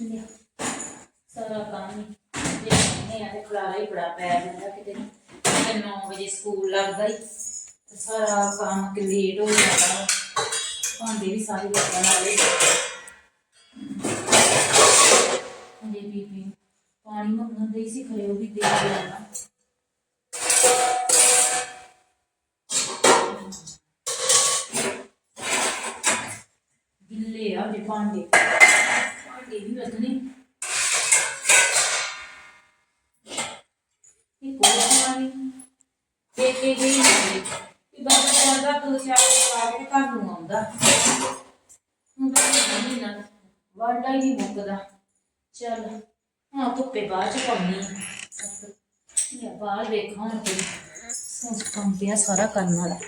ਲਿਆ। ਸਾਰਾ ਕੰਮ ਹੀ ਜੇ ਨਹੀਂ ਆ ਤੇ ਖਲਾਰਾ ਹੀ ਬੜਾ ਪੈ ਜਾਂਦਾ ਕਿਤੇ। ਤੇ 9 ਵਜੇ ਸਕੂਲ ਲੱਗਦਾ ਹੀ। ਤੇ ਸਾਰਾ ਕੰਮ ਕਿ ਲੇਟ ਹੋ ਜਾਂਦਾ। ਵਾ। ਭਾਂਡੇ ਵੀ ਸਾਰੇ ਲੱਗਣ ਵਾਲੇ। ਜੇ ਬੀਬੀ ਪਾਣੀ ਮੰਗਣ ਦੇ ਸੀ, ਖਰੇ ਉਹ ਵੀ ਦੇ ਗਿਆ ਨਾ ਗਿੱਲੇ ਆ ਜੇ ਭਾਂਡੇ ਭਾਂਡੇ। ਵੀ ਲੱਗਣੇ ਇਹ ਕੋਈ ਦੇ ਕੇ ਗਈ? ਨਹੀਂ ਇਹ ਬਾਬਾ ਕਰਦਾ, ਤੂੰ ਚਾਹ ਆ ਕੇ ਘਰ ਨੂੰ ਆਉਂਦਾ। ਹੁਣ ਤਾਂ ਨਹੀਂ ਨਾ ਵਾਡਾ ਹੀ ਨਹੀਂ ਮੁੱਕਦਾ। ਚੱਲ ਹਾਂ ਧੁੱਪੇ ਬਾਅਦ ਚ ਪਾਉਣੀ ਆ। ਬਾਹਰ ਵੇਖਾਂ ਹੁਣ ਕੋਈ ਸੋਚ ਕੰਮ ਪਿਆ ਸਾਰਾ ਕਰਨ ਵਾਲਾ।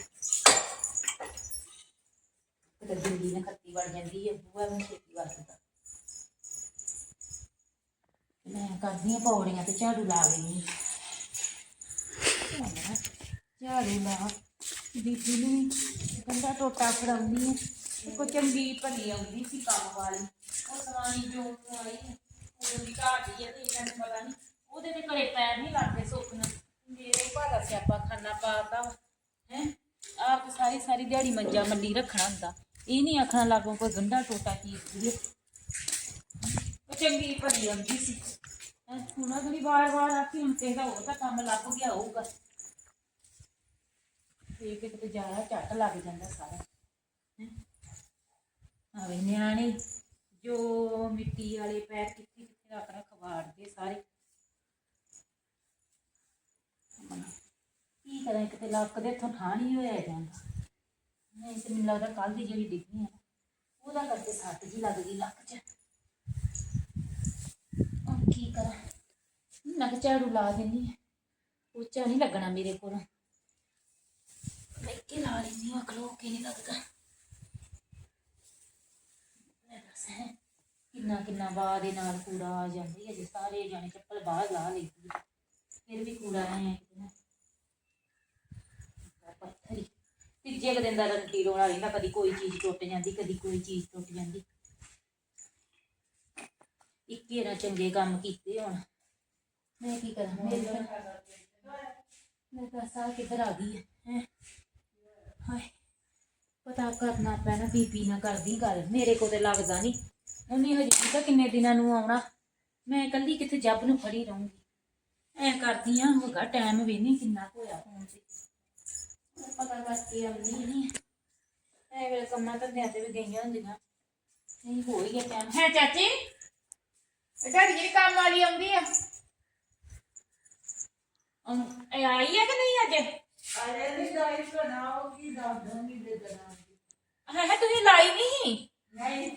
ਤੇ ਦਿੱਲੀ ਨੇ ਖੱਤੀ ਵੜ ਜਾਂਦੀ ਹੈ ਬੂਆ ਨੂੰ ਛੇਤੀ ਵਰਤਦਾ ਮੈਂ ਕਰਦੀ ਆ ਪੌੜੀਆਂ ਤੇ ਝਾੜੂ ਲਾ ਲੈਣੀ ਝਾੜੂ ਲਾ, ਬੀਬੀ ਨੂੰ ਗੰਦਾ ਟੋਟਾ ਫੜਾਉਣੀ ਹੈ ਕੋ ਚੰਗੀ ਭਲੀ ਆਉਂਦੀ ਸੀ ਕੰਮ ਵਾਲੀ। ਉਹ ਸਵਾਣੀ ਜੋ ਆਈ ਉਹ ਵੀ ਘਾਟੀ ਹੈ ਤੇ ਇਹਨਾਂ ਨੂੰ ਪਤਾ ਨਹੀਂ ਉਹਦੇ ਤੇ ਘਰੇ ਪੈਰ ਨਹੀਂ ਲੱਗਦੇ ਸੁੱਖ ਮੇਰੇ ਭਾਦਾ ਸਿਆਪਾ ਖਾਨਾ ਪਾਤਾ ਹੈ? ਆਪ ਸਾਰੀ ਸਾਰੀ ਦਿਹਾੜੀ ਮੰਜਾ ਮੰਡੀ ਰੱਖਣਾ ਹੁੰਦਾ। ਇਹ ਨਹੀਂ ਆਖਣਾ ਲੱਗੋ ਕੋਈ ਗੰਦਾ ਟੋਟਾ ਚੀਜ਼ ਦੀ ਚੰਗੀ ਭਲੀ ਆਉਂਦੀ ਸੀ। ਹੈਂ, ਹੁਣ ਅਗਲੀ ਵਾਰ ਵਾਰ ਆਖੀ ਹੁਣ ਤੇ ਉਹ ਤਾਂ ਕੰਮ ਲੱਗ ਗਿਆ ਹੋਊਗਾ। ਤੇ ਕਿਤੇ ਝੱਟ ਲੱਗ ਜਾਂਦਾ ਸਾਰਾ। ਹੈਂ। ਆਵੇ ਨਿਆਣੇ ਜੋ ਮਿੱਟੀ ਵਾਲੇ ਪੈਰ ਕਿੱਥੇ ਕਿੱਥੇ ਰੱਖ ਰੱਖ ਵਾੜਦੇ ਸਾਰੇ ਕੀ ਕਰਾਂ ਕਿਤੇ ਲੱਕ ਦੇ ਇੱਥੋਂ ਠਾਹ ਨਹੀਂ ਹੋਇਆ ਜਾਂਦਾ। ਨਹੀਂ ਤੇ ਮੈਨੂੰ ਲੱਗਦਾ ਕੱਲ ਦੀ ਜਿਹੜੀ ਡਿੱਗੀ ਆ ਨਾ, ਉਹਦਾ ਕਰਕੇ ਸੱਟ ਜੀ ਲੱਗ ਗਈ ਲੱਕ 'ਚ ਹੁਣ ਕੀ ਕਰਾਂ ਨਕ ਝਾੜੂ ਲਾ ਦਿੰਨੀ ਆ। ਉੱਚਾ ਨਹੀਂ ਲੱਗਣਾ ਮੇਰੇ ਕੋਲੋਂ। ਲੈ ਕੇ ਲਾ ਲੈਂਦੀ ਹਾਂ ਖਲੋ ਕੇ ਨਹੀਂ ਲੱਗਦਾ। ਲੈ ਦੱਸ ਹੈ, ਕਿੰਨਾ ਕਿੰਨਾ ਬਾਹ ਦੇ ਨਾਲ ਕੂੜਾ ਆ ਜਾਂਦੀ ਹੈ ਜੇ ਸਾਰੇ ਜਾਣੇ ਚੱਪਲ ਬਾਹਰ ਲਾ ਲੈਂਦੀ ਹੈ। ਫਿਰ ਵੀ ਕੂੜਾ ਆਇਆ ਕਿਤੇ ਪੱਥਰੀ। ਤੀਜੇ ਕੁ ਦਿਨ ਦਾ ਰੰਟੀ ਰੋਣਾ ਰਹਿੰਦਾ ਕਦੀ ਕੋਈ ਚੀਜ਼ ਟੁੱਟ ਜਾਂਦੀ, ਕਦੀ ਕੋਈ ਚੀਜ਼ ਟੁੱਟ ਜਾਂਦੀ। ਇੱਕੇ ਨਾ ਚੰਗੇ ਕੰਮ ਕੀਤੇ ਹੁਣ। ਮੈਂ ਕੀ ਕਰਾਂ? ਮੇਰੇ ਤਾਂ ਮੈਂ ਤਾਂ ਸਾਹ ਕਿੱਧਰ ਆ ਗਈ ਹੈ? ਹਾਏ, ਪਤਾ ਕਰਨਾ ਪੈਣਾ, ਬੀਬੀ ਨਾਲ ਕਰਦੀ ਗੱਲ। ਮੇਰੇ ਕੋਲ ਤੇ ਲੱਗਦਾ ਨਹੀਂ। ਉਹਨੇ ਹਜੇ ਪਤਾ ਕਿੰਨੇ ਦਿਨਾਂ ਨੂੰ ਆਉਣਾ। ਮੈਂ ਇਕੱਲੀ ਕਿੱਥੇ ਜੱਬ ਨੂੰ ਫੜੀ ਰਹੂੰਗੀ? ਐ ਕਰਦੀ ਆ ਹੋਗਾ ਟਾਈਮ ਵੀ ਨਹੀਂ ਕਿੰਨਾ ਹੋਇਆ ਫੋਨ ਤੇ। ਪਤਾ ਕਰਕੇ ਆਉਂਦੀ ਨਹੀਂ ਐ ਵੇਲੇ ਕੰਮਾਂ ਧੰਦਿਆਂ ਤੇ ਵੀ ਗਈਆਂ ਹੁੰਦੀਆਂ। ਨਹੀਂ, ਹੋ ਗਿਆ ਟਾਈਮ ਹੈ ਚਾਚੀ? ਇਹ ਜਿਹੜੀ ਕੰਮ ਵਾਲੀ ਆਉਂਦੀ ਆ। ਅਮ, ਇਹ ਆਈ ਆ ਕਿ ਨਹੀਂ ਅੱਜ? ਅਰੇ ਨਹੀਂ ਗਾਈ ਬਣਾਓਗੀ ਦੱਸ ਦੂੰਗੀ ਦੇ ਦੇਣਾ ਹੈ ਹੈ ਤੁਸੀਂ ਲਾਈ ਨਹੀਂ? ਨਹੀਂ।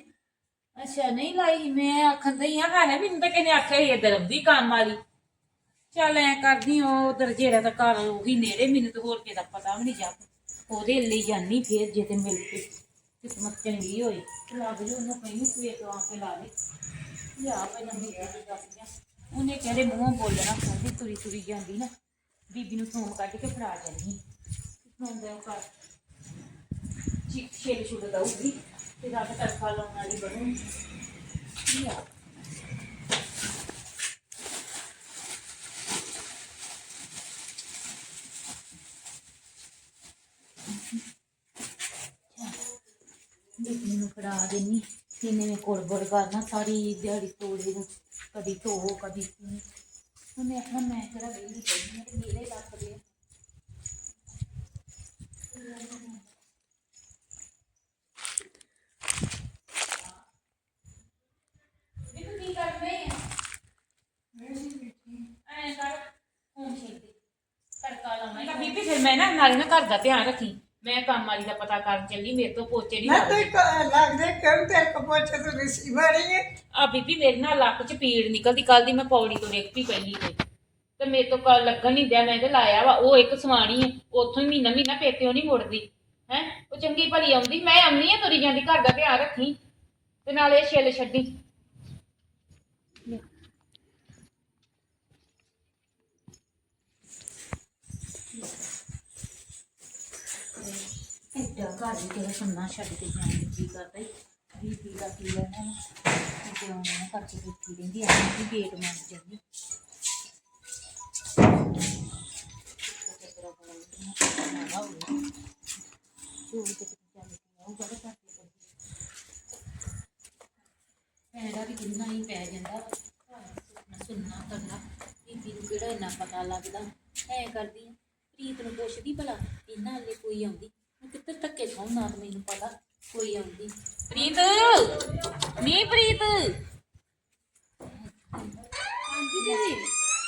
ਅੱਛਾ ਨਹੀਂ ਲਾਈ ਮੈਂ ਆਖਣ ਦਈ ਆ ਹੈ ਮੈਨੂੰ ਤਾਂ ਕਿਨੇ ਆਖਿਆ ਸੀ ਇਧਰ ਦੀ ਕੰਮ ਵਾਲੀ। ਚੱਲ ਐ ਕਰਦੀ ਉਹ ਉਧਰ ਜਿਹੜਾ ਤਾਂ ਘਰ ਉਹੀ ਨੇੜੇ ਮੈਨੂੰ ਤਾਂ ਹੋਰ ਕਿਹਦਾ ਪਤਾ ਵੀ ਨਹੀਂ ਜਾ ਉਹਦੇ ਲਈ ਜਾਨੀ ਫੇਰ ਜੇ ਤੇ ਮਿਲ ਕੇ ਕਿਸਮਤ ਚੰਗੀ ਹੋਈ। ਲੱਗ ਜੂ ਉਹਨੂੰ ਕਹਿੰਦੀ ਸਵੇਰ ਤੋਂ ਆ ਕੇ ਲਾ ਦੇ ਲਿਆ ਪਹਿਲਾਂ ਮੇਰੇ ਦੀ ਦੱਸਦਿਆਂ ਉਹਨੇ ਕਿਹੜੇ ਮੂੰਹੋਂ ਬੋਲਣਾ ਕਹਿੰਦੀ ਤੁਰੀ ਤੁਰੀ ਜਾਂਦੀ ਨਾ। ਬੀਬੀ ਨੂੰ ਥੋਮ ਕੱਢ ਕੇ ਫੜਾ ਜਾਨੀ ਫੋਨ ਦੇ ਉਹ ਕਰ ਚਿੱਕ ਛੇਲ ਛੁੱਟ ਦਊਗੀ ਤੇ ਰੱਬ ਤੜਕਾ ਲਾਉਣ ਵਾਲੀ ਬਣੂ ਲਿਆ ਬੀਬੀ ਨੂੰ ਫੜਾ ਦੇਣੀ ਇਹਨੇ ਮੈਂ ਕੋਲ ਬੋਲ ਕਰਨਾ, ਸਾਰੀ ਦਿਹਾੜੀ ਤੋੜੇ ਨੂੰ। ਕਦੀ ਧੋ ਕਦੀ ਕੀ ਉਹਨੇ ਆਖਣਾ ਮੈਂ ਕਿਹੜਾ ਵੇਲੀ ਪਈ ਹਾਂ ਤੇ ਮੇਰੇ ਲੱਕ ਦੇ ਮੈਨੂੰ ਕੀ ਕਰਦੇ ਆ ਐਂ ਕਰ ਫੋਨ ਛੇੜ ਦੇ ਤੜਕਾ ਲਾਉਣਾ ਤਾਂ ਬੀਬੀ ਫਿਰ ਮੈਂ ਕੰਮ ਵਾਲੀ ਦਾ ਪਤਾ ਕਰਨ ਚੱਲੀ ਮੇਰੇ ਤੋਂ ਪੋਚੇ ਨਹੀਂ ਮੈਂ ਤੇ ਲੱਗਦੇ ਕਿਉਂ? ਤੇ ਕਪੋਚੇ ਤੋਂ ਰਿਸੀ ਮਾਰੀ ਹੈ ਆ ਬੀਬੀ ਮੇਰੇ ਨਾਲ ਲੱਕ 'ਚ ਪੀੜ ਨਿਕਲਦੀ ਕੱਲ ਦੀ ਮੈਂ ਪੌੜੀ ਤੋਂ ਡਿੱਗ ਪਈ ਪਹਿਲੀ ਤੇ। ਤੇ ਮੇਰੇ ਤੋਂ ਕੱਲ ਲੱਗਣ ਨਹੀਂ ਦਿਆ ਮੈਂ ਤੇ ਲਾਇਆ ਵਾ ਉਹ ਇੱਕ ਸਵਾਣੀ ਹੈ ਉੱਥੋਂ ਹੀ ਮਹੀਨਾ ਮਹੀਨਾ ਪੇਕਿਓ ਨਹੀਂ ਮੁੜਦੀ ਹੈ? ਉਹ ਚੰਗੀ ਭਲੀ ਆਉਂਦੀ ਮੈਂ ਆਉਂਦੀ ਆ ਤੁਰੀ ਜਾਂਦੀ ਘਰ ਦਾ ਧਿਆਨ ਰੱਖੀ। ਤੇ ਨਾਲੇ ਛਿੱਲ ਛੱਡੀ। ਐਡਾ ਘਰ ਵੀ ਕਿਹੜਾ ਸੁਣਨਾ, ਛੱਡ ਕੇ ਜਾਣ ਨੂੰ ਕੀ ਕਰਦਾ ਈ। ਵੀ ਪੀਲਾ ਪੀ ਲੈਣਾ ਨਾ ਤੇ ਉਹਨਾਂ ਨੇ ਕਰਕੇ ਬੈਠੀ ਰਹਿੰਦੀ ਆ ਕਿ ਗੇਟ ਮੰਨ ਜਾਂਦੀ ਤੇ ਤੇਰਾ ਬੋਲ ਨਾ ਹੋਵੇ ਤੂੰ ਤੇ ਕਿਤੇ ਚੱਲ ਕੇ ਆਉ ਬੜਾ ਕਰਕੇ ਪੈੜਾ ਵੀ ਕਿੰਨਾ ਹੀ ਪੈ ਜਾਂਦਾ। ਸੁਣਨਾ ਸੁਣਨਾ, ਕਰਨਾ ਬੀਬੀ ਨੂੰ ਕਿਹੜਾ ਇੰਨਾ ਪਤਾ ਲੱਗਦਾ। ਐ ਕਰਦੀ ਆ, ਪ੍ਰੀਤ ਨੂੰ ਪੁੱਛਦੀ ਭਲਾ ਇਹਨਾਂ ਹਲੇ ਕੋਈ ਆਉਂਦੀ। ਮੈਂ ਕਿੱਥੇ ਧੱਕੇ ਖਾਉਣਾ ਮੈਨੂੰ ਪਤਾ ਕੋਈ ਆਉਂਦੀ ਪ੍ਰੀਤ ਨੀ ਪ੍ਰੀਤ। ਹਾਂਜੀ ਦੀਦੀ।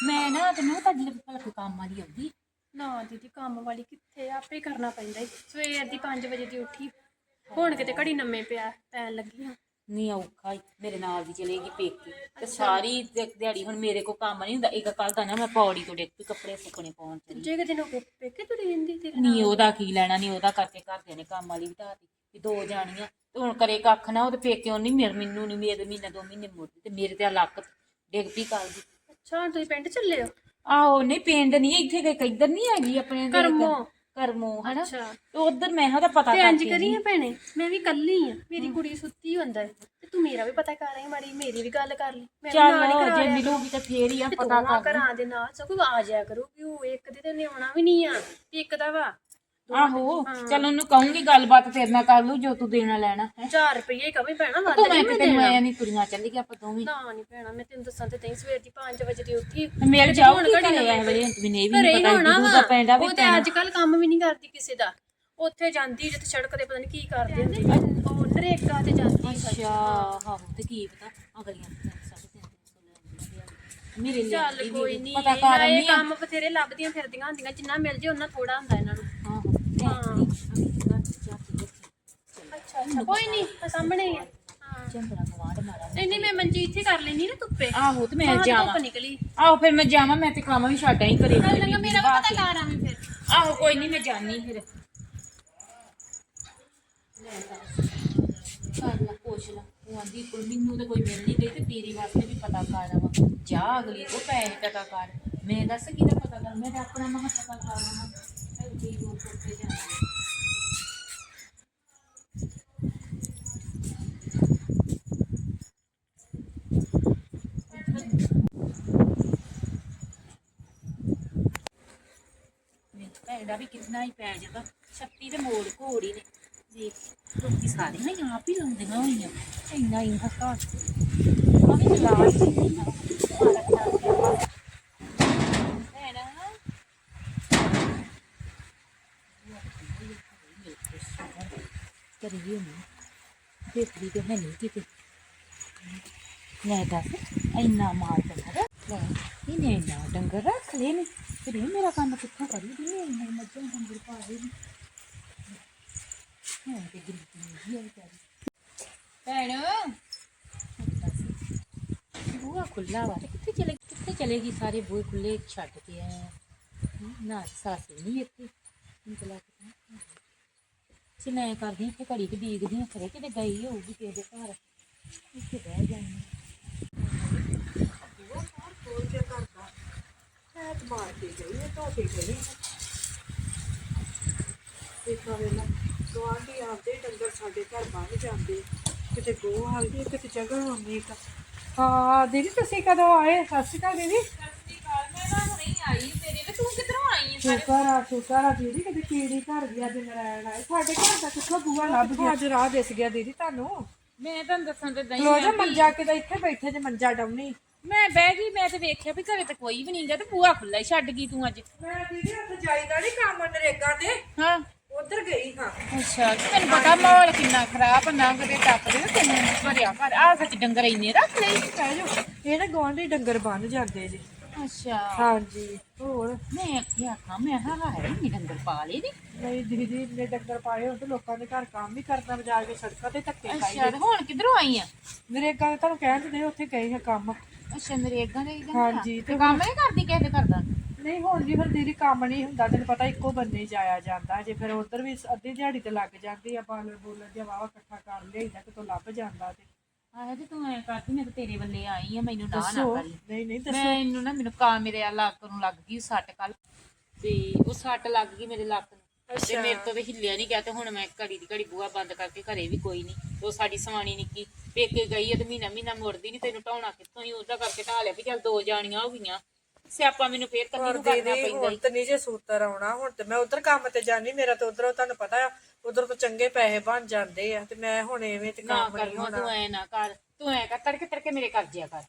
ਮੈਂ ਨਾ ਤੈਨੂੰ ਤੁਹਾਡੇ ਲਈ ਭਲਾ ਕੋਈ ਕੰਮ ਵਾਲੀ ਆਉਂਦੀ। ਨਾ ਦੀਦੀ ਕੰਮ ਵਾਲੀ ਕਿੱਥੇ ਆ, ਆਪੇ ਕਰਨਾ ਪੈਂਦਾ ਈ। ਸਵੇਰ ਦੀ 5 ਵਜੇ ਦੀ ਉੱਠੀ। ਹੁਣ ਕਿਤੇ ਘੜੀ ਨੰਮੇ ਪਿਆ ਪੈਣ ਲੱਗੀ ਹਾਂ ਨਹੀਂ ਔਖਾ ਈ ਮੇਰੇ ਨਾਲ ਦੀ ਚਲੇਗੀ ਪੇਕੀ। ਤੇ ਸਾਰੀ ਦਿ- ਦਿਹਾੜੀ ਹੁਣ ਮੇਰੇ ਕੋ ਕੰਮ ਨਹੀਂ ਹੁੰਦਾ ਇੱਕ ਕੱਲ ਤਾਂ ਨਾ ਮੈਂ ਪੌੜੀ ਤੋਂ ਡਿੱਗ ਪਈ ਕੱਪੜੇ ਸੁੱਕਣੇ ਪਾਉਣ ਚਲੀ ਜੇ ਕਿ ਦਿਨੋਂ ਪੇਕੇ ਤੁਰੀ ਰਹਿੰਦੀ ਤੇਰੇ ਨਹੀਂ ਉਹਦਾ ਕੀ ਲੈਣਾ ਨਹੀਂ ਉਹਦਾ ਕਰਕੇ ਘਰਦਿਆਂ ਨੇ ਕੰਮ ਵਾਲੀ ਬਿਠਾਤੀ ਵੀ ਦੋ ਜਾਣੀਆਂ। ਤੇ ਹੁਣ ਕਰੇ ਕੱਖ ਨਾ ਉਹਦੇ ਪੇਕਿਓ ਨਹੀਂ ਮੇਰੇ ਮੈਨੂੰ ਨਹੀਂ ਮੇਰੇ ਮਹੀਨਾ ਦੋ ਮਹੀਨੇ ਮੁੜਦੀ ਤੇ ਮੇਰੇ ਤੇ ਆਹ ਲੱਕ ਡਿੱਗ ਪਈ ਕੱਲ ਦੀ। ਅੱਛਾ ਹੁਣ ਤੁਸੀਂ ਪਿੰਡ ਚੱਲੇ ਹੋ? ਆਹੋ ਨਹੀਂ ਪਿੰਡ ਨਹੀਂ ਇੱਥੇ ਕਿ ਇੱਧਰ ਨਹੀਂ ਹੈਗੀ ਆਪਣੇ ਦੇ- ਕਰਮੋ। ਕਰਮੋ ਹਨਾ? ਅੱਛਾ। ਤੇ ਉਧਰ ਮੈਂ ਉਹਦਾ ਪਤਾ ਤੇ ਇੰਜ ਕਰਕੇ ਕਰੀ ਆ ਭੈਣੇ? ਮੈਂ ਵੀ ਕੱਲੀ ਆ। ਮੇਰੀ ਕੁੜੀ ਸੁੱਤੀ ਹੁੰਦਾ ਤੇ ਤੂੰ ਮੇਰਾ ਵੀ ਪਤਾ ਕਰ ਆਈ ਮਾੜੀ ਮੇਰੀ ਵੀ ਗੱਲ ਕਰ ਲਈ। ਮੈਂ ਵੀ ਨਾਲ ਹੀ ਚੱਲ ਕਰਾ ਜੇ ਲਿਆ ਮਿਲੂਗੀ ਤਾਂ ਫੇਰ ਹੀ ਆ ਤੇ ਪਤਾ ਦੋਵਾਂ ਕਰ ਘਰਾਂ ਦੇ ਨਾਲ ਸਗੋਂ ਆ ਜਾਇਆ ਕਰੂਗੀ। ਉਹ ਇੱਕ ਦੇ ਤੇ ਨੇ ਆਉਣਾ ਵੀ ਨਹੀਂ ਆ। ਇੱਕ ਦਾ ਵਾ। ਆਹੋ ਚੱਲ ਉਹਨੂੰ ਕਹੂੰਗੀ ਗੱਲਬਾਤ ਤੇਰੇ ਨਾਲ ਕਰ ਲੂ ਜੋ ਤੂੰ ਦੇਣਾ ਲੈਣਾ। ਹੈ? 4 ਰੁਪਏ ਕਵੀ ਪੈਣਾ ਵੱਧ ਤੂੰ ਮੈਂ ਨਹੀਂ ਤੇ ਮੈਂ ਤੈਨੂੰ ਦੇਣਾ। ਆਇਆ ਨਹੀਂ ਤੁਰੀਆਂ ਚੱਲੀ ਗਿਆ ਆਪਾਂ ਦੋਵੇਂ। ਨਾ ਨਹੀਂ ਭੈਣਾ ਮੈਂ ਤੈਨੂੰ ਦੱਸਾਂ ਤੇ ਤੈਨੂੰ ਸਵੇਰ ਦੀ 5 ਵਜੇ ਦੀ ਉੱਠੀ। ਮਿਲ ਕੀ ਘੜੀ ਇਹ ਵੇਲੇ ਮੈਨੂੰ ਇਹ ਵੀ ਨਹੀਂ ਹੀ ਪਤਾ ਹੋਣਾ ਕਿ ਦਾ ਪੈਂਦਾ ਵੀ ਉਹ ਤੇ ਅੱਜ ਕੱਲ ਕੰਮ ਵੀ ਨਹੀਂ ਕਰਦੀ ਕਿਸੇ ਦਾ। ਉੱਥੇ ਜਾਂਦੀ ਜਿੱਥੇ ਸੜਕ ਤੇ ਪਤਾ ਨਹੀਂ ਕੀ ਕਰਦੇ ਹੁੰਦੇ ਉਹ ਨਰੇਗਾ ਤੇ ਜਾਂਦੀ ਅੱਛਾ ਹਾਂ ਤੇ ਕੀ ਪਤਾ ਅਗਲੀਆਂ ਮੇਰੇ ਲਈ ਚੱਲ ਕੋਈ ਨਹੀਂ ਪਤਾ ਕਰ ਕੰਮ ਬਥੇਰੇ ਲੱਭਦੀਆਂ ਫਿਰਦੀਆਂ ਹੁੰਦੀਆਂ ਜਿੰਨਾ ਮਿਲ ਜੇ ਉਹਨਾਂ ਥੋੜਾ ਹੁੰਦਾ ਇਹਨਾਂ ਨੂੰ। ਆਹੋ। ਅੱਛਾ ਕੋਈ ਨਹੀਂ ਸਾਹਮਣੇ ਹੀ ਆ। ਨਹੀਂ ਮੈਂ ਮੰਜੀ ਇੱਥੇ ਕਰ ਲੈਣੀ ਨਾ ਧੁੱਪੇ। ਆਹੋ ਤੇ ਮੈਂ ਬਾਹਰ ਜਾਵਾਂ। ਧੁੱਪ ਨਿਕਲੀ। ਆਹੋ ਫਿਰ ਮੈਂ ਜਾਵਾਂ ਮੈਂ ਤੇ ਕੰਮ ਵੀ ਛੱਡਾਂ ਹੀ ਕਰੇ ਚੱਲ ਲੰਗਾ ਮੇਰਾ ਵੀ ਪਤਾ ਕਰ ਆਵੀਂ ਫਿਰ। ਆਹੋ ਕੋਈ ਨਹੀਂ ਮੈਂ ਜਾਣੀ ਫਿਰ। ਕਰ ਲਾ ਪੁੱਛ ਲਾ। ਉਹ ਆਂਦੀ ਕੋਈ ਮੈਨੂੰ ਤਾਂ ਕੋਈ ਮਿਲ ਨਹੀਂ ਗਈ ਤੇ ਤੇਰੇ ਵਾਸਤੇ ਵੀ ਪਤਾ ਕਰ ਆਵਾਂ। ਜਾ ਅਗਲੀ ਉਹ ਪੈਸੇ ਪਤਾ ਕਰ। ਮੈਂ ਦੱਸ ਕਿਹਦਾ ਪਤਾ ਕਰ? ਮੈਂ ਤਾਂ ਆਪਣਾ ਮਹਾਂ ਪਤਾ ਕਰ ਆਵਾਂ। ਐਡੀ ਦੂਰ ਤੋਂ ਉੱਤੇ ਜਾਂਦੀ ਵੀ ਕਿੰਨਾ ਹੀ ਪੈ ਜਾਂਦਾ ਛੱਤੀ ਤੇ ਮੋੜ ਘੋੜੀ ਨੇ। ਦੇਖ ਲੋਕੀ ਸਾਰੇ ਨਾ ਆਪ ਹੀ ਲਾਉਂਦੀਆਂ ਹੋਈਆਂ। ਇੰਨਾ ਹੀ ਹਸਾ। ਆ ਵੀ ਲਾ ਭੈਣ ਕਰੀਏ ਨਹੀਂ ਦੇਖਦੀ ਤੇ ਹੈ ਨਹੀਂ ਕਿਤੇ ਲੈ ਦੱਸ ਇੰਨਾ ਮਾਲ ਡੰਗਰ ਲੈ ਇਹਨੇ ਇੰਨਾ ਡੰਗਰ ਰੱਖ ਲਏ ਨੇ ਫਿਰ ਇਹ ਮੇਰਾ ਕੰਮ ਕਿੱਥੋਂ ਕਰੂਗੀ ਇਹ ਇੰਨੇ ਮੱਝਾਂ ਡੰਗਰ ਪਾ ਲਏ ਨੇ ਹਾਂ ਤੇ ਗਰੀਬੀ ਨਹੀਂ ਹੈ ਵਿਚਾਰੀ ਭੈਣ ਬੂਹਾ ਖੁੱਲਾ ਵਾ ਤੇ ਕਿੱਥੇ ਚਲੇ ਕਿੱਥੇ ਚਲੇਗੀ ਸਾਰੇ ਸੀ ਮੈਂ ਕਰਦੀ ਇੱਥੇ ਘੜੀ ਕਿ ਦੇਖਦੀ ਹਾਂ, ਖਰੇ ਕਿਤੇ ਗਈ ਹੋਊਗੀ ਕਿਸੇ ਦੇ ਘਰ। ਇੱਥੇ ਬਹਿ ਜਾਂਦੀ ਹਾਂ। ਦੇਖਾ ਵੇਲਾ ਗਵਾਂਢੀ ਆਉਂਦੇ ਡੰਗਰ ਸਾਡੇ ਘਰ ਬੰਨ ਜਾਂਦੇ ਕਿਤੇ ਗੋ ਆਉਂਦੀ ਕਿਤੇ ਜਗ੍ਹਾ ਹੁੰਦੀ ਇੱਕ ਹਾਂ, ਦੀਦੀ, ਤੁਸੀਂ ਕਦੋਂ ਆਏ? ਸਤਿ ਸ਼੍ਰੀ ਅਕਾਲ ਦੀਦੀ। ਸ਼ੁਕਰ ਆ ਸ਼ੁਕਰ ਆ ਦੀਦੀ ਕਿਤੇ ਕੀੜੀ ਘਰ ਗਿਆ ਅੱਜ ਨਰਾਇਣ ਆਏ। ਸਾਡੇ ਘਰ ਦਾ ਕਿੱਥੋਂ ਬੂਆ ਲੱਭ ਗਿਆ? ਅੱਜ ਰਾਹ ਦਿਸ ਗਿਆ ਦੀਦੀ ਤੁਹਾਨੂੰ? ਮੈਂ ਤੁਹਾਨੂੰ ਦੱਸਾਂ ਤੇ ਦਈ ਰੋਜ਼ ਮੰਜਾ ਕਿਤੇ ਇੱਥੇ ਬੈਠੇ ਜੇ ਮੰਜਾ ਡਾਉਣੀ। ਮੈਂ ਬਹਿ ਗਈ ਮੈਂ ਤੇ ਵੇਖਿਆ ਵੀ ਘਰੇ ਤੇ ਕੋਈ ਵੀ ਨਹੀਂ ਤੇ ਬੂਹਾ ਖੁੱਲਾ ਹੀ ਛੱਡ ਗਈ ਤੂੰ ਅੱਜ। ਮੈਂ ਦੀਦੀ ਉੱਥੇ ਜਾਈਦਾ ਨਹੀਂ ਕੰਮ ਨਰੇਗਾ ਤੇ। ਹਾਂ। ਉਧਰ ਗਈ ਹਾਂ। ਅੱਛਾ ਤੇ ਤੈਨੂੰ ਪਤਾ ਮਾਹੌਲ ਕਿੰਨਾ ਖਰਾਬ ਨੰਗ ਦੇ ਟੱਪਦੇ ਤੇ ਤੈਨੂੰ ਭਰਿਆ ਘਰ। ਆ ਸੱਚ ਡੰਗਰ ਇੰਨੇ ਰੱਖ ਲਈ ਕਹਿ ਜੋ ਇਹ ਨਾ ਗਵਾਂਢੀ ਡੰਗਰ ਬੰਨ ਜਾਂਦੇ ਜੀ। ਅੱਛਾ। ਹਾਂਜੀ। ਹੋਰ ਮੈਂ ਅੱਗੇ ਆਖਾਂ ਮੈਂ ਹਾਂ ਹੈ ਨਹੀਂ ਡੰਗਰ ਪਾ ਲਏ ਨੇ। ਨਹੀਂ ਦੀਦੀ ਨੇ ਡੰਗਰ ਪਾਏ ਹੁੰਦੇ ਲੋਕਾਂ ਦੇ ਘਰ ਕੰਮ ਵੀ ਕਰਨਾ ਬਜਾ ਕੇ ਸੜਕਾਂ ਤੇ ਧੱਕੇ ਅੱਛਾ ਖਾਈਦੇ ਤੇ ਹੁਣ ਕਿੱਧਰੋਂ ਆਈ ਆ? ਮੇਰੇ ਅੱਗਾ ਤੁਹਾਨੂੰ ਕਹਿਣ ਦਿੰਦੇ ਉੱਥੇ ਗਏ ਹਾਂ ਕੰਮ। ਅੱਛਾ ਨਰੇਗਾ ਦੇ ਹਾਂਜੀ, ਤੇ ਕੰਮ ਨਹੀਂ ਕਰਦੀ ਕਿਸੇ ਦੇ ਕਰਦਾ ਨਹੀਂ ਹੁਣ ਜੀ ਫਿਰ ਦੀਦੀ ਕੰਮ ਨਹੀਂ ਹੁੰਦਾ ਤੈਨੂੰ ਪਤਾ ਇੱਕੋ ਹੀ ਜਾਇਆ ਜਾਂਦਾ। ਜੇ ਫਿਰ ਉਧਰ ਵੀ ਅੱਧੀ ਦਿਹਾੜੀ ਤੇ ਲੱਗ ਜਾਂਦੀ ਆ ਬਾਲਰ ਬੋਲਰ ਜਿਹਾ ਵਾਵਾ ਇਕੱਠਾ ਕਰ ਲਿਆਈਦਾ ਕਿਤੋਂ ਲੱਭ ਜਾਂਦਾ ਤੇ। ਆਹ ਤੇ ਤੂੰ ਐ ਕਰਦੀ ਮੈਂ ਤਾਂ ਤੇਰੇ ਵੱਲੇ ਆਈ ਆ ਮੈਨੂੰ ਨਾ ਨਾ ਦੱਸੋ। ਕਰੀ। ਨਹੀਂ ਨਹੀਂ ਦੱਸੋ। ਮੈਂ ਇਹਨੂੰ ਨਾ ਮੈਨੂੰ ਕਾ ਮੇਰੇ ਆ ਲੱਕ ਨੂੰ ਲੱਗ ਗਈ ਸੱਟ ਕੱਲ ਤੇ ਉਹ ਸੱਟ ਲੱਗ ਗਈ ਮੇਰੇ ਲੱਕ ਨੂੰ। ਤੇ ਮੇਰੇ ਤੋਂ ਤੇ ਹਿੱਲਿਆ ਨਹੀਂ ਗਿਆ ਤੇ ਹੁਣ ਮੈਂ ਘੜੀ ਦੀ ਘੜੀ ਬੂਹਾ ਬੰਦ ਕਰਕੇ ਘਰੇ ਵੀ ਕੋਈ ਨਹੀਂ ਉਹ ਸਾਡੀ ਸਵਾਣੀ ਨਿੱਕੀ ਪੇਕੇ ਗਈ ਆ ਤੇ ਮਹੀਨਾ ਮਹੀਨਾ ਮੁੜਦੀ ਨਹੀਂ ਤੈਨੂੰ ਢਾਉਣਾ ਕਿੱਥੋਂ ਹੀ ਉਹਦਾ ਕਰਕੇ ਢਾ ਲਿਆ ਵੀ ਚੱਲ ਦੋ ਜਾਣੀਆਂ ਹੋ ਗਈਆਂ। ਸਿਆਪਾ ਮੈਨੂੰ ਫੇਰ ਕੱਲੀ ਪਰ ਨੂੰ ਕਰਨਾ ਦੀਦੀ ਪੈਂਦਾ ਹੁਣ ਈ। ਤੇ ਨਹੀਂ ਜੇ ਸੂਤਰ ਆਉਣਾ ਹੁਣ ਤੇ ਮੈਂ ਉਧਰ ਕੰਮ ਤੇ ਜਾਨੀ ਮੇਰਾ ਤੇ ਉਧਰੋਂ ਤੁਹਾਨੂੰ ਪਤਾ ਆ ਉਧਰ ਤੋਂ ਚੰਗੇ ਪੈਸੇ ਬਣ ਜਾਂਦੇ ਆ ਤੇ ਮੈਂ ਹੁਣ ਐਵੇਂ ਤੇ ਨਾ ਕੰਮ ਨਹੀਂ ਕਰਨਾ ਹੋਣਾ ਤੂੰ ਐ ਨਾ ਕਰ ਤੂੰ ਐ ਕਰ ਤੜਕੇ ਤੜਕੇ ਮੇਰੇ ਕਰ ਜਿਆ ਕਰ।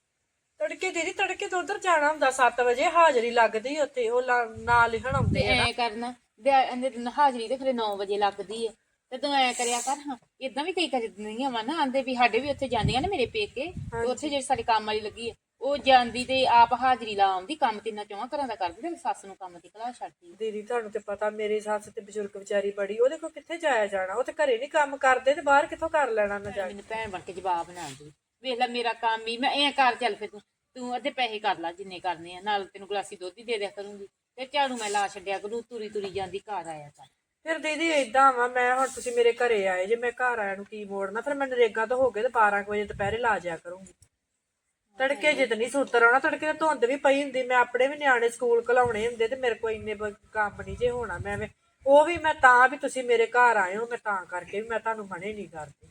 ਤੜਕੇ ਦੀਦੀ ਤੜਕੇ ਤੋਂ ਉਧਰ ਜਾਣਾ ਹੁੰਦਾ 7 ਵਜੇ ਹਾਜ਼ਰੀ ਲੱਗਦੀ ਉੱਥੇ ਉਹ ਲਾ- ਨਾਂ ਲਿਖਣ ਤੇ ਆਉਂਦੇ ਆ ਐ ਕਰਨਾ ਦਿਹਾ- ਇਹਦੇ ਦਿਨ ਹਾਜ਼ਰੀ ਤੇ ਫਿਰ 9 ਵਜੇ ਲੱਗਦੀ ਹੈ ਤੇ ਤੂੰ ਐ ਕਰਿਆ ਕਰ ਹਾਂ ਇਦਾਂ ਵੀ ਕਈ ਕਰ ਦਿੰਦੀਆਂ ਵਾ ਨਾ ਆਂਦੇ ਵੀ ਸਾਡੇ ਵੀ ਉੱਥੇ ਜਾਂਦੀਆਂ ਨੇ ਮੇਰੇ ਪੇਕੇ ਤੇ ਉੱਥੇ ਜਿਹੜੀ ਸਾਡੇ ਕੰਮ ਵਾਲੀ ਲੱਗੀ ਹੈ ਉਹ ਜਾਂਦੀ ਤੇ ਆਪ ਹਾਜ਼ਰੀ ਲਾ ਆਉਂਦੀ ਕੰਮ ਤਿੰਨਾਂ ਚੌਵਾਂ ਘਰਾਂ ਦਾ ਕਰਦੀ ਤੇ ਸੱਸ ਨੂੰ ਕੰਮ ਤੇ ਕਲਾ ਛੱਡਦੀ ਦੀਦੀ ਤੁਹਾਨੂੰ ਤੇ ਪਤਾ ਮੇਰੀ ਸੱਸ ਤੇ ਬਜ਼ੁਰਗ ਵਿਚਾਰੀ ਬੜੀ ਉਹਦੇ ਕੋਲ ਕਿੱਥੇ ਜਾਇਆ ਜਾਣਾ? ਉਹ ਤੇ ਘਰੇ ਨਹੀਂ ਕੰਮ ਕਰਦੇ ਤੇ ਬਾਹਰ ਕਿੱਥੋਂ ਕਰ ਲੈਣਾ ਨਾ ਜਾ ਮੈਨੂੰ ਭੈਣ ਬਣ ਕੇ ਜਵਾਬ ਨਾ ਦੇ। ਵੇਖ ਲੈ ਮੇਰਾ ਕੰਮ ਹੀ ਮੈਂ ਐ ਕਰ ਚੱਲ ਫਿਰ ਤੂੰ। ਤੂੰ ਅੱਧੇ ਪੈਸੇ ਕਰ ਲੈ ਜਿੰਨੇ ਕਰਨੇ ਆ ਨਾਲ ਤੈਨੂੰ ਗਲਾਸੀ ਦੁੱਧ ਹੀ ਦੇ ਦਿਆ ਕਰੂੰਗੀ। ਤੇ ਝਾੜੂ ਮੈਂ ਲਾ ਛੱਡਿਆ ਕਰੂ ਤੁਰੀ ਤੁਰੀ ਜਾਂਦੀ ਘਰ ਆਇਆ ਕਰ। ਫਿਰ ਦੀਦੀ ਏਦਾਂ ਵਾ ਮੈਂ ਹੁਣ ਤੁਸੀਂ ਮੇਰੇ ਘਰੇ ਆਏ ਜੇ ਮੈਂ ਘਰ ਆਇਆ ਨੂੰ ਕੀ ਮੋੜਨਾ? ਫਿਰ ਮੈਂ ਨਰੇਗਾ ਤੋਂ ਹੋ ਕੇ ਤੇ 12 ਕੁ ਵਜੇ ਦੁਪਹਿਰੇ ਲਾ ਜਾਇਆ ਕਰੂੰਗੀ। ਤੜਕੇ ਜਿਤਨੀ ਸੂਤਰ ਆਉਣਾ, ਤੜਕੇ ਤੇ ਧੁੰਦ ਵੀ ਪਈ ਹੁੰਦੀ, ਮੈਂ ਆਪਣੇ ਵੀ ਨਿਆਣੇ ਸਕੂਲ ਘਲਾਉਣੇ ਹੁੰਦੇ ਤੇ ਮੇਰੇ ਕੋਲ ਇੰਨੇ ਬ- ਕੰਮ ਨਹੀਂ ਜੇ ਹੋਣਾ, ਮੈਂ ਐਵੇਂ- ਉਹ ਵੀ ਮੈਂ ਤਾਂ ਵੀ ਤੁਸੀਂ ਮੇਰੇ ਘਰ ਆਏ ਹੋ, ਮੈਂ ਤਾਂ ਕਰਕੇ ਵੀ ਮੈਂ ਤੁਹਾਨੂੰ ਮਨੇ ਨਹੀਂ ਕਰਦੀ।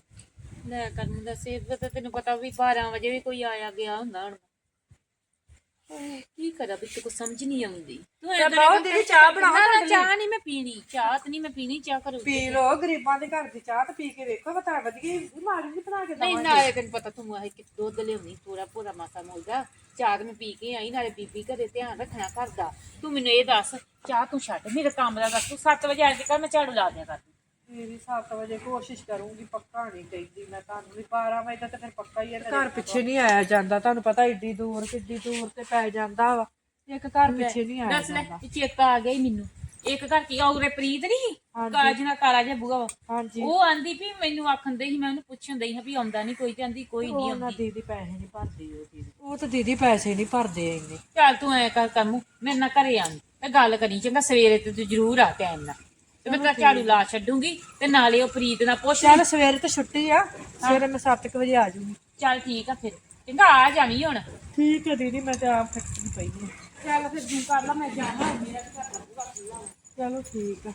ਲੈ ਕਰਨ ਦਾ ਸੇਬ ਤਾਂ ਤੈਨੂੰ ਪਤਾ ਵੀ 12 ਵਜੇ ਵੀ ਕੋਈ ਆਇਆ ਗਿਆ ਹੁੰਦਾ ਹੁਣ। ਕੀ ਕਰਾਂ ਵੀ ਕੁਝ ਸਮਝ ਨਹੀਂ ਆਉਂਦੀ? ਤੂੰ ਐਂ ਬਾਹਰ ਕਰ- ਦੀਦੀ ਚਾਹ ਬਣਾਵਾਂ ਨਾ? ਚਾਹ ਨਹੀਂ ਮੈਂ ਪੀਣੀ ਚਾਹ ਤੇ ਨਹੀਂ ਮੈਂ ਪੀਣੀ ਚਾਹ ਕਰੂ ਪੀ ਲੋ ਗਰੀਬਾਂ ਦੇ ਘਰ ਦੀ ਚਾਹ ਤੇ ਪੀ ਕੇ ਵੇਖੋ ਬਤਾ ਵਧੀਆ ਹੀ ਮਾੜੀ ਨਹੀਂ ਬਣਾ ਕੇ ਨਹੀਂ ਦਵਾਂਗੇ। ਨਾਲੇ ਤੈਨੂੰ ਪਤਾ ਤੂੰ ਆਹ ਕਿ ਦੁੱਧ ਲਿਆਉਣੀ ਪੂਰਾ ਪੂਰਾ ਮਾਸਾ ਮੁੱਲਦਾ। ਚਾਹ ਤੇ ਮੈਂ ਪੀ ਕੇ ਆਈ ਨਾਲੇ ਬੀਬੀ ਘਰੇ ਧਿਆਨ ਰੱਖਣਾ ਘਰ ਦਾ। ਤੂੰ ਮੈਨੂੰ ਇਹ ਦੱਸ ਚਾਹ ਤੂੰ ਛੱਡ ਮੇਰੇ ਕੰਮ ਦਾ ਦੱਸ ਤੂੰ 7 ਵਜੇ ਆ ਕੇ ਕਰ ਮੈਂ ਝਾੜੂ ਲਾ ਦਿਆ ਕਰ ਮੇਰੀ 7 ਵਜੇ ਕੋਸ਼ਿਸ਼ ਕਰੂੰਗੀ ਪੱਕਾ ਨਹੀਂ ਕਹਿੰਦੀ ਮੈਂ ਤੁਹਾਨੂੰ ਵੀ 12 ਵਜੇ ਤੇ ਫਿਰ ਪੱਕਾ ਹੀ ਹੈ ਘਰ। ਪਿੱਛੇ ਨਹੀਂ ਆਇਆ ਜਾਂਦਾ ਤੁਹਾਨੂੰ ਪਤਾ ਏਡੀ ਦੂਰ ਕਿੱਡੀ ਦੂਰ ਤੇ ਪੈ ਜਾਂਦਾ ਵਾ। ਇੱਕ ਘਰ ਪਿੱਛੇ ਨਹੀਂ ਆਇਆ ਦੱਸ ਲੈ ਇਹ ਚੇਤਾ ਆ ਗਿਆ ਈ ਮੈਨੂੰ। ਇੱਕ ਘਰ ਕੀ ਔਰੇ ਪ੍ਰੀਤ ਨਹੀਂ ਕਾਜ ਨਾਲ ਕਾਲਾ ਜਿਹਾ ਬੁਗਾ ਵਾ। ਹਾਂਜੀ। ਉਹ ਆਂਦੀ ਵੀ ਮੈਨੂੰ ਆਖਣ ਦੇ ਸੀ ਮੈਂ ਉਹਨੂੰ ਪੁੱਛਣ ਦਈ ਹਾਂ ਵੀ ਆਉਂਦਾ ਨਹੀਂ ਕੋਈ ਤੇ ਆਂਦੀ ਕੋਈ ਨਹੀਂ ਉਹ ਨਾ ਆਉਂਦੀ। ਦੀਦੀ ਪੈਸੇ ਨਹੀਂ ਭਰਦੀ ਉਹ ਦੀਦੀ। ਉਹ ਤਾਂ ਦੀਦੀ ਪੈਸੇ ਨਹੀਂ ਭਰਦੇ ਇੰਨੇ। ਚੱਲ ਤੂੰ ਐ ਕਰ ਕੰਮ ਮੇਰੇ ਨਾਲ ਘਰੇ ਆਂ ਤੇ ਗੱਲ ਕਰੀ ਚੰਗਾ ਸਵੇਰੇ ਤੇ ਤੂੰ ਜ਼ਰੂਰ ਆ ਟਾਈਮ ਨਾਲ ਤੇ ਮੈਂ ਤੇਰਾ ਝਾੜੂ ਲਾ ਛੱਡੂੰਗੀ ਤੇ ਨਾਲੇ ਉਹ ਪ੍ਰੀਤ ਨਾਲ ਪੁੱਛ ਚੱਲ ਸਵੇਰੇ ਤੇ ਛੁੱਟੀ ਆ ਸਵੇਰੇ ਮੈਂ 7 ਵਜੇ ਆ ਜੂਗੀ। ਚੱਲ ਠੀਕ ਆ ਫਿਰ। ਚੰਗਾ ਆ ਜਾਵੀਂ ਹੁਣ। ਠੀਕ ਹੈ ਦੀਦੀ ਮੈਂ ਤੇ ਆਪ ਥੱਕੀ ਪਈ ਹਾਂ। ਚੱਲ ਫਿਰ ਤੂੰ ਕਰ ਲਾ ਮੈਂ ਜਾਣਾ ਮੇਰਾ ਘਰ ਲੱਗੂਗਾ ਚਲੋ ਠੀਕ ਆ।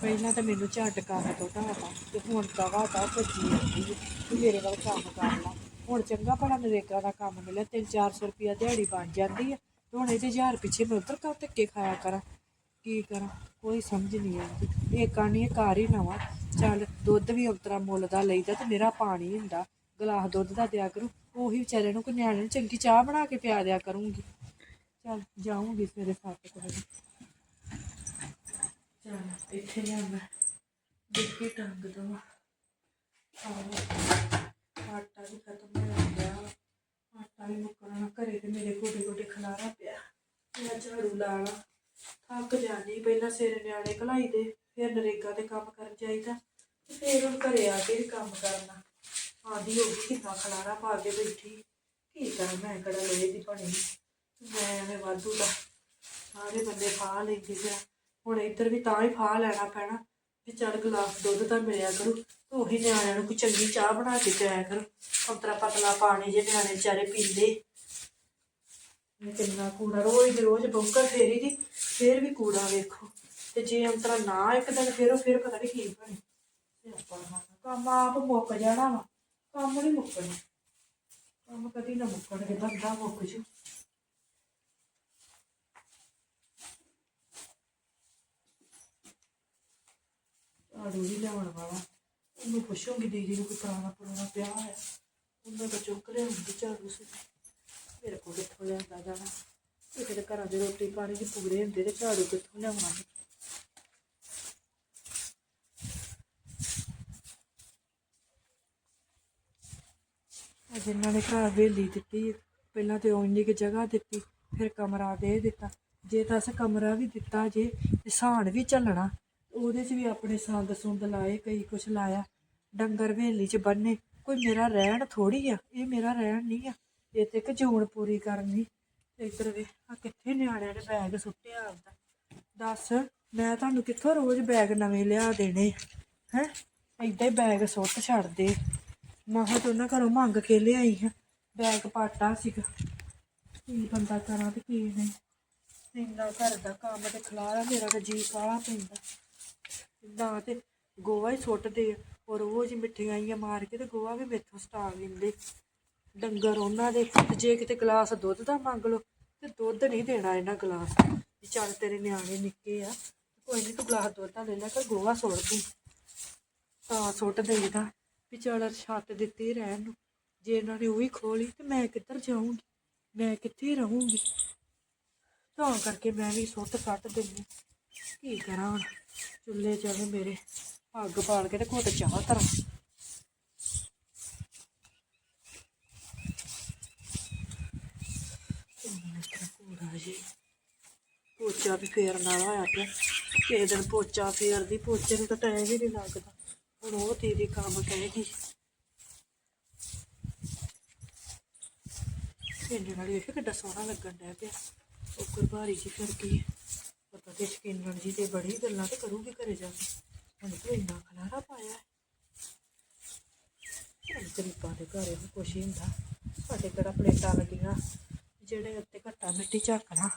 ਪਹਿਲਾਂ ਤਾਂ ਮੈਨੂੰ ਝੱਟ ਕੰਮ ਤੋਂ ਢਾਤਾ ਤੇ ਹੁਣ ਦਵਾ ਦਾ ਭੱਜੀ ਹੈ ਕਿ ਮੇਰੇ ਵੱਲ ਕੰਮ ਕਰ ਲਾ। ਹੁਣ ਚੰਗਾ ਭਲਾ ਨਰੇਗਾ ਦਾ ਕੰਮ ਮਿਲਿਆ 3-400 ਰੁਪਇਆ ਦਿਹਾੜੀ ਬਣ ਜਾਂਦੀ ਆ। ਤੇ ਹੁਣ ਇਹਦੇ 1000 ਪਿੱਛੇ ਮੈਂ ਉਧਰ ਕਾ ਧੱਕੇ ਖਾਇਆ ਕਰਾਂ। ਕੀ ਕਰਾਂ? ਕੋਈ ਸਮਝ ਨਹੀਂ ਆਉਂਦੀ। ਇਹ ਕਾਣੀ ਘਰ ਹੀ ਨਵਾਂ ਚੱਲ, ਦੁੱਧ ਵੀ ਉਤਰਾ ਮੁੱਲ ਦਾ ਲਈਦਾ ਤੇ ਮੇਰਾ ਪਾਣੀ ਹੁੰਦਾ। ਗਲਾਸ ਦੁੱਧ ਦਾ ਦਿਆ ਕਰੂ। ਉਹੀ ਵਿਚਾਰੇ ਨੂੰ ਕੋਈ ਨਿਆਣੇ ਨੂੰ ਚੰਗੀ ਚਾਹ ਬਣਾ ਕੇ ਪਿਆ ਦਿਆ ਕਰੂੰਗੀ। ਚੱਲ, ਜਾਊਂਗੀ ਸਵੇਰੇ 7 ਵਜੇ। ਚੱਲ, ਇੱਥੇ ਲਿਆ ਮੈਂ ਟੰਗ ਦਵਾਂ ਆਟਾ ਵੀ ਖਤਮ ਹੋ ਗਿਆ ਆਟਾ ਵੀ ਮੁੱਕਣਾ। ਘਰੇ ਤੇ ਮੇਰੇ ਗੋਡੇ ਗੋਡੇ ਖਲਾਰਾ ਪਿਆ। ਮੈਂ ਝਾੜੂ ਲਾ ਲਾ। ਥੱਕ ਜਾਂਦੀ, ਪਹਿਲਾਂ ਸਿਰ ਨਿਆਣੇ ਘਲਾਈ ਦੇ, ਫਿਰ ਨਰੇਗਾ ਤੇ ਕੰਮ ਕਰਨ ਜਾਈਦਾ ਤੇ ਫਿਰ ਹੁਣ ਘਰੇ ਆ ਕੇ ਵੀ ਕੰਮ ਕਰਨਾ। ਆਦੀ ਹੋ ਗਈ ਕਿੰਨਾ ਖਲਾਰਾ ਪਾ ਕੇ ਬੈਠੀ। ਕੀ ਕਰਾਂ ਮੈਂ ਕਿਹੜਾ ਲੋਹੇ ਦੀ ਬਣੀ ਮੈਂ ਐਵੇਂ ਵਾਧੂ ਦਾ ਸਾਰੇ ਬੰਦੇ ਫਾਹ ਲੈਂਦੇ ਆ। ਹੁਣ ਇੱਧਰ ਵੀ ਤਾਂ ਹੀ ਫਾਹ ਲੈਣਾ ਪੈਣਾ ਵੀ ਚੱਲ ਗਲਾਸ ਦੁੱਧ ਤਾਂ ਮਿਲਿਆ ਕਰੂ ਉਹੀ ਨਿਆਣਿਆਂ ਨੂੰ ਕੋਈ ਚੰਗੀ ਚਾਹ ਬਣਾ ਕੇ ਪਿਆਇਆ ਕਰੋ। ਅੰਤਰਾ ਪਤਲਾ ਪਾਣੀ ਜੇ ਨਿਆਣੇ ਵਿਚਾਰੇ ਪੀਂਦੇ। ਇਹ ਕਿੰਨਾ ਕੂੜਾ ਰੋਜ਼ ਦੀ ਰੋਜ਼ ਬੌਕਰ ਫੇਰੀ ਦੀ ਫੇਰ ਵੀ ਕੂੜਾ ਵੇਖੋ। ਤੇ ਜੇ ਅੰਤਰਾ ਨਾ ਇੱਕ ਦਿਨ ਫੇਰੋ, ਫਿਰ ਪਤਾ ਨਹੀਂ ਕੀ ਬਣੇ। ਸਿਆਪਾ ਨਾ। ਕੰਮ ਆਪ ਮੁੱਕ ਜਾਣਾ ਵਾ, ਕੰਮ ਨਹੀਂ ਮੁੱਕਣਾ। ਕੰਮ ਕਦੀ ਨਾ ਮੁੱਕਣਗੇ ਬੰਦਾ ਮੁੱਕ ਜੂ। ਝਾੜੂ ਵੀ ਲਿਆਉਣ ਵਾਲਾ। ਉਹਨੂੰ ਪੁੱਛੂੰਗੀ ਦੀਦੀ ਨੂੰ ਕੋਈ ਪੁਰਾਣਾ ਪੁਰਾਣਾ ਪਿਆ ਹੈ। ਉਹਨਾਂ ਦਾ ਚੁੱਕ ਲਿਆਉਂਗੀ ਸੀ ਮੇਰੇ ਕੋਲ ਕਿੱਥੋਂ ਲਿਆਂਦਾ ਜਾਣਾ? ਇਹ ਕਿਤੇ ਘਰਾਂ ਦੇ ਰੋਟੀ ਪਾਣੀ ਦੀ ਪੂਰੇ ਹੁੰਦੇ ਤੇ ਝਾੜੂ ਕਿੱਥੋਂ ਲਿਆਉਣਾ ਅੱਜ ਇਹਨਾਂ ਨੇ ਘਰ ਵੇਲੀ ਦਿੱਤੀ ਪਹਿਲਾਂ ਤੇ ਉਹ ਇੰਨੀ ਕਿ ਜਗ੍ਹਾ ਦਿੱਤੀ, ਫਿਰ ਕਮਰਾ ਦੇ ਦਿੱਤਾ। ਜੇ ਤਾਂ ਅਸੀਂ ਕਮਰਾ ਵੀ ਦਿੱਤਾ ਜੇ ਤੇ ਸਾਨ ਵੀ ਚੱਲਣਾ ਉਹਦੇ 'ਚ ਵੀ ਆਪਣੇ ਸੰਦ ਸੁੰਦ ਲਾਏ, ਕਈ ਕੁਛ ਲਾਇਆ। ਡੰਗਰ ਵੇਲੀ 'ਚ ਬੰਨੇ। ਕੋਈ ਮੇਰਾ ਰਹਿਣ ਥੋੜੀ ਆ, ਇਹ ਮੇਰਾ ਰਹਿਣ ਨਹੀਂ ਆ। ਇਹ ਤੇ ਇੱਕ ਜੂਨ ਪੂਰੀ ਕਰਨੀ ਇੱਧਰ ਵੇ ਆ ਕਿੱਥੇ ਨਿਆਣਿਆਂ ਨੇ ਬੈਗ ਸੁੱਟਿਆ ਆਪਦਾ। ਦੱਸ, ਮੈਂ ਤੁਹਾਨੂੰ ਕਿੱਥੋਂ ਰੋਜ਼ ਬੈਗ ਨਵੇਂ ਲਿਆ ਦੇਣੇ? ਹੈ? ਏਦਾਂ ਹੀ ਬੈਗ ਸੁੱਟ ਛੱਡਦੇ। ਮਾਹ ਤੋਂ ਉਹਨਾਂ ਘਰੋਂ ਮੰਗ ਕੇ ਲਿਆਈ ਹਾਂ ਬੈਗ ਪਾਟਾ ਸੀਗਾ। ਕੀ ਬੰਦਾ ਕਰਾਂ ਤੇ ਕੀ ਨਹੀਂ। ਇੰਨਾ ਘਰ ਦਾ ਕੰਮ ਤੇ ਖਲਾਰਾ ਮੇਰਾ ਤਾਂ ਜੀ ਕਾਲਾ ਪੈਂਦਾ। ਨਾ ਤੇ ਗੋਆ ਹੀ ਸੁੱਟਦੇ ਔਰ ਉਹ ਜੀ ਮਿੱਠੀਆਂ ਆਈਆਂ ਮਾਰ ਕੇ ਤੇ ਗੋਹਾ ਵੀ ਮੇਥੋਂ ਸਟਾ ਲੈਂਦੇ ਡੰਗਰ ਉਹਨਾਂ ਦੇ ਜੇ ਕਿਤੇ ਗਲਾਸ ਦੁੱਧ ਦਾ ਮੰਗ ਲਓ, ਤੇ ਦੁੱਧ ਨਹੀਂ ਦੇਣਾ ਇਹਨਾਂ ਗਲਾਸ ਵੀ ਚੱਲ ਤੇਰੇ ਨਿਆਣੇ ਨਿੱਕੇ ਆ, ਕੋਈ ਨਹੀਂ ਤੂੰ ਗਲਾਸ ਦੁੱਧ ਦਾ ਲੈ ਲੈ ਕੇ ਗੋਹਾ ਸੁੱਟ ਦੀ। ਤਾਂ ਸੁੱਟ ਦੇਈਦਾ ਵੀ ਚੱਲ ਛੱਤ ਦਿੱਤੀ ਰਹਿਣ ਨੂੰ। ਜੇ ਇਹਨਾਂ ਨੇ ਉਹੀ ਖੋਲੀ ਤੇ ਮੈਂ ਕਿੱਧਰ ਜਾਊਂਗੀ? ਮੈਂ ਕਿੱਥੇ ਰਹੂੰਗੀ? ਤਾਂ ਕਰਕੇ ਮੈਂ ਵੀ ਸੁੱਟ ਸੱਟ ਦਿੰਦੀ। ਕੀ ਕਰਾਂ ਹੁਣ? ਚੁੱਲ੍ਹੇ ਚਾਹੇ ਮੇਰੇ ਅੱਗ ਬਾਲ ਕੇ ਤੇ ਘੁੱਟ ਚਾਹ ਧਰਾਂ। ਪੂਰਾ ਜੀ। ਪੋਚਾ ਵੀ ਫੇਰਨ ਵਾਲਾ ਹੋਇਆ ਪਿਆ। ਕਿਸੇ ਦਿਨ ਪੋਚਾ ਫੇਰਦੀ, ਪੋਚੇ ਨੂੰ ਤਾਂ ਟਾਈਮ ਹੀ ਨਹੀਂ ਲੱਗਦਾ। ਹੁਣ ਉਹ ਤੇਰੀ ਕੰਮ ਕਹੇਗੀ ਇਹਨੇ ਨਾਲ ਵੇਖ ਕਿੱਡਾ ਸੋਹਣਾ ਲੱਗਣ ਡਿਆ ਪਿਆ। ਉਹ ਕੁਰਬਾਰੀ ਜੀ ਫਿਰ ਗਈ ਪਤਾ ਤੇ ਸ਼ਕੀਨਣ ਜੀ ਤੇ ਬੜੀ ਗੱਲਾਂ ਤੇ ਕਰੂਗੀ ਘਰੇ ਜਾ ਕੇ। ਹੁਣ ਤੂੰ ਇੰਨਾ ਖਲਾਰਾ ਪਾਇਆ ਗਰੀਬਾਂ ਦੇ ਘਰੇ ਵੀ ਕੁਛ ਹੀ ਹੁੰਦਾ। ਸਾਡੇ ਕਿਹੜਾ ਪਲੇਟਾਂ ਲੱਗੀਆਂ। ਜਿਹੜੇ ਉੱਤੇ ਘੱਟਾ ਮਿੱਟੀ ਝਾਕਣਾ।